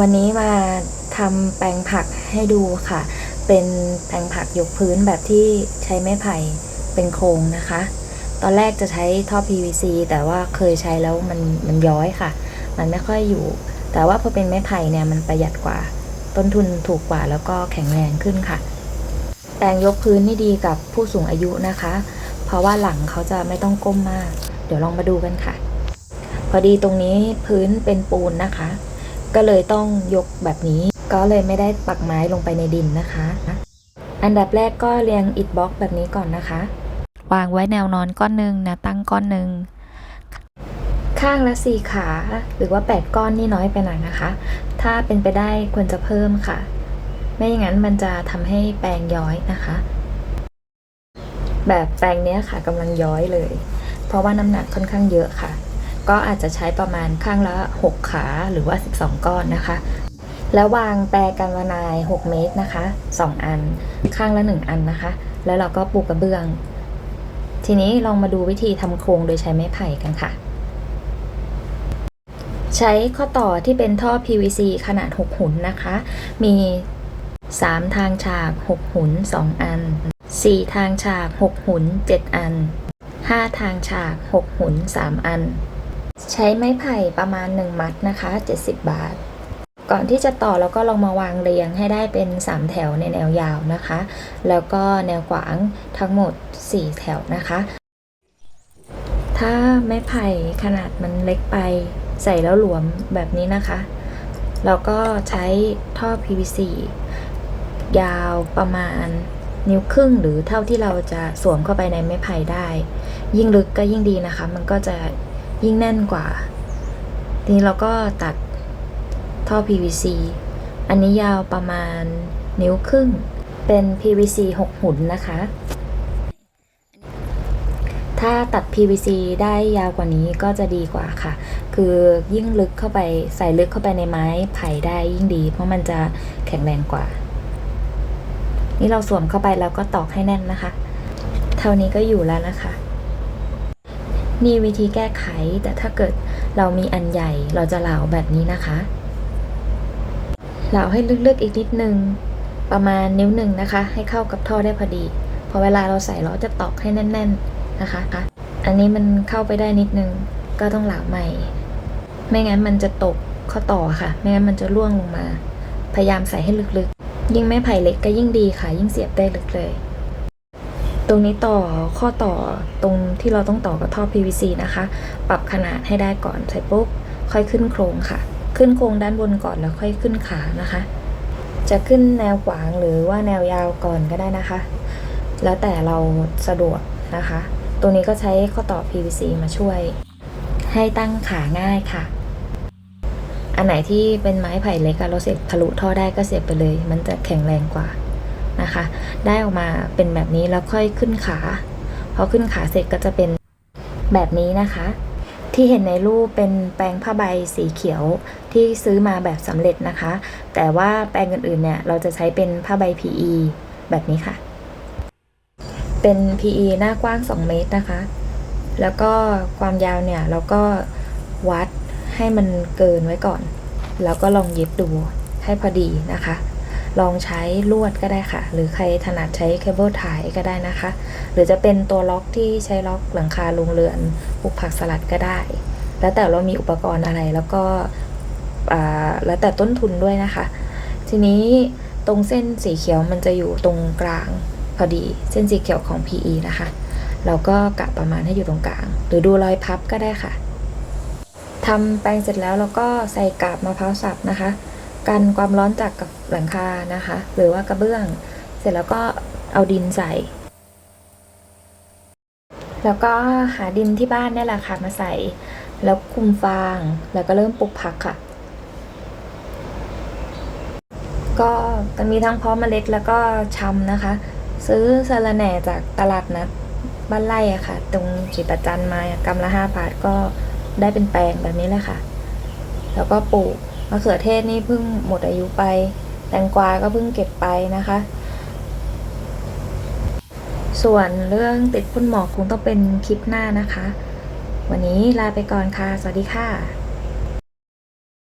วันนี้มาทำแปลงผักให้ดูค่ะ เป็นแปลงผักยกพื้นแบบที่ใช้ไม้ไผ่เป็นโครงนะคะ ตอนแรกจะใช้ท่อ PVC แต่ว่าเคยใช้แล้วมันมันย้อยค่ะ มันไม่ค่อยอยู่ แต่ว่าพอเป็นไม้ไผ่เนี่ยมันประหยัดกว่า ต้นทุนถูกกว่าแล้วก็แข็งแรงขึ้นค่ะ แปลงยกพื้นนี่ดีกับผู้สูงอายุนะคะ เพราะว่าหลังเขาจะไม่ต้องก้มมาก เดี๋ยวลองมาดูกันค่ะ พอดีตรงนี้พื้นเป็นปูนนะคะ ก็เลยต้องยกแบบนี้ ก็เลยไม่ได้ปักไม้ลงไปในดินนะคะ อันดับแรกก็เรียงอิฐบล็อกแบบนี้ก่อนนะคะ วางไว้แนวนอนก้อนหนึ่งนวตั้งก้อนหนึ่งข้างละสี่ขาหรือว่า 8 ก้อนนี่น้อยไปหน่อยนะคะ ถ้าเป็นไปได้ควรจะเพิ่มค่ะ ไม่อย่างนั้นมันจะทำให้แปลงย้อยนะคะ แบบแปลงเนี้ยค่ะกำลังย้อยเลย เพราะว่าน้ำหนักค่อนข้างเยอะค่ะ ก็อาจจะใช้ประมาณข้างละ 6 ขาหรือว่า 12 ก้อนนะคะ แล้ววางแปรกันวานาย 6 เมตรนะคะ 2 อันข้างละ 1 อันนะคะ แล้วเราก็ปูกระเบื้อง ทีนี้ลองมาดูวิธีทำโครงโดยใช้ไม้ไผ่กันค่ะ ใช้ข้อต่อที่เป็นท่อ PVC ขนาด 6 หุนนะคะ มี 3 ทางฉาก 6 หุน2 อัน 4 ทางฉาก 6 หุน7 อัน 5 ทางฉาก 6 หุน3 อัน ใช้ไม้ไผ่ประมาณ 1 มัดนะคะ 70 บาท ก่อนที่จะต่อเราก็ลองมาวางเรียงให้ได้เป็น 3 แถวในแนวยาวนะคะ แล้วก็แนวขวางทั้งหมด 4 แถวนะคะ ถ้าไม้ไผ่ขนาดมันเล็กไปใส่แล้วหลวมแบบนี้นะคะ เราก็ใช้ท่อ PVC ยาวประมาณนิ้วครึ่งหรือเท่าที่เราจะสวมเข้าไปในไม้ไผ่ได้ ยิ่งลึกก็ยิ่งดีนะคะ มันก็จะ ยิ่งแน่นกว่า ทีนี้เราก็ตัดท่อ PVC อันนี้ยาวประมาณนิ้วครึ่ง เป็น PVC 6 หุ่นนะคะ ถ้าตัด PVC ได้ยาวกว่านี้ก็จะดีกว่าค่ะ คือยิ่งลึกเข้าไปใส่ลึกเข้าไปในไม้ไผ่ได้ยิ่งดี เพราะมันจะแข็งแรงกว่า นี่เราสวมเข้าไปแล้วก็ตอกให้แน่นนะคะ เท่านี้ก็อยู่แล้วนะคะ นี่วิธีแก้ไข แต่ถ้าเกิดเรามีอันใหญ่เราจะเหลาแบบนี้นะคะเหลาให้ลึกๆอีกนิดนึง ประมาณนิ้วหนึ่งนะคะ ให้เข้ากับท่อได้พอดีพอเวลาเราใส่เราจะตอกให้แน่น ๆนะคะ อันนี้มันเข้าไปได้นิดนึงก็ต้องเหลาใหม่ ไม่งั้นมันจะตกข้อต่อค่ะ ไม่งั้นมันจะร่วงลงมา พยายามใส่ให้ลึกๆ ยิ่งไม้ไผ่เล็กก็ยิ่งดีค่ะ ยิ่งเสียบได้ลึกเลย ตรงนี้ต่อข้อต่อตรงที่เราต้องต่อกับท่อ PVC นะคะ ปรับขนาดให้ได้ก่อนเสร็จปุ๊บค่อยขึ้นโครงค่ะ ขึ้นโครงด้านบนก่อนแล้วค่อยขึ้นขานะคะ จะขึ้นแนวขวางหรือว่าแนวยาวก่อนก็ได้นะคะ แล้วแต่เราสะดวกนะคะตรงนี้ก็ใช้ข้อต่อ PVC มาช่วย ให้ตั้งขาง่ายค่ะ อันไหนที่เป็นไม้ไผ่เล็กเราเสียบทะลุท่อได้ก็เสียบไปเลย มันจะแข็งแรงกว่า นะคะ ได้ออกมาเป็นแบบนี้แล้วค่อยขึ้นขาพอขึ้นขาเสร็จก็จะเป็นแบบนี้นะคะ ที่เห็นในรูปเป็นแปรงผ้าใบสีเขียวที่ซื้อมาแบบสำเร็จนะคะ แต่ว่าแปรงอื่นๆเนี่ยเราจะใช้เป็นผ้าใบ PE แบบนี้ค่ะ เป็น PE หน้ากว้าง 2 เมตรนะคะ แล้วก็ความยาวเนี่ยเราก็วัดให้มันเกินไว้ก่อน แล้วก็ลองเย็บดูให้พอดีนะคะ ลองใช้ลวดก็ได้ค่ะ หรือใครถนัดใช้เคเบิลไทยก็ได้นะคะ หรือจะเป็นตัวล็อกที่ใช้ล็อกหลังคาโรงเรือนปลูกผักสลัดก็ได้ แล้วแต่เรามีอุปกรณ์อะไรแล้วก็แล้วแต่ต้นทุนด้วยนะคะ ทีนี้ตรงเส้นสีเขียวมันจะอยู่ตรงกลางพอดีเส้นสีเขียวของ PE นะคะ เราก็กะประมาณให้อยู่ตรงกลาง หรือดูรอยพับก็ได้ค่ะทำแปรงเสร็จแล้วเราก็ใส่กาบมะพร้าวสับนะคะ กันความร้อนจากกับหลังคานะคะ หรือว่ากระเบื้อง เสร็จแล้วก็เอาดินใส่ แล้วก็หาดินที่บ้านนี่แหละค่ะมาใส่ แล้วคุมฟาง แล้วก็เริ่มปลูกผักค่ะ ก็จะมีทั้งเพาะเมล็ดแล้วก็ชำนะคะ ซื้อสะรแหน่จากตลาดนัดบ้านไร่อะค่ะ ตรงจิตรจันมากำละห้าบาทก็ได้เป็นแปลงแบบนี้เลยค่ะ แล้วก็ปลูก มะเขือเทศนี่เพิ่งหมดอายุไป แตงกวาก็เพิ่งเก็บไปนะคะ ส่วนเรื่องติดพ่นหมอกคงต้องเป็นคลิปหน้านะคะ วันนี้ลาไปก่อนค่ะ สวัสดีค่ะ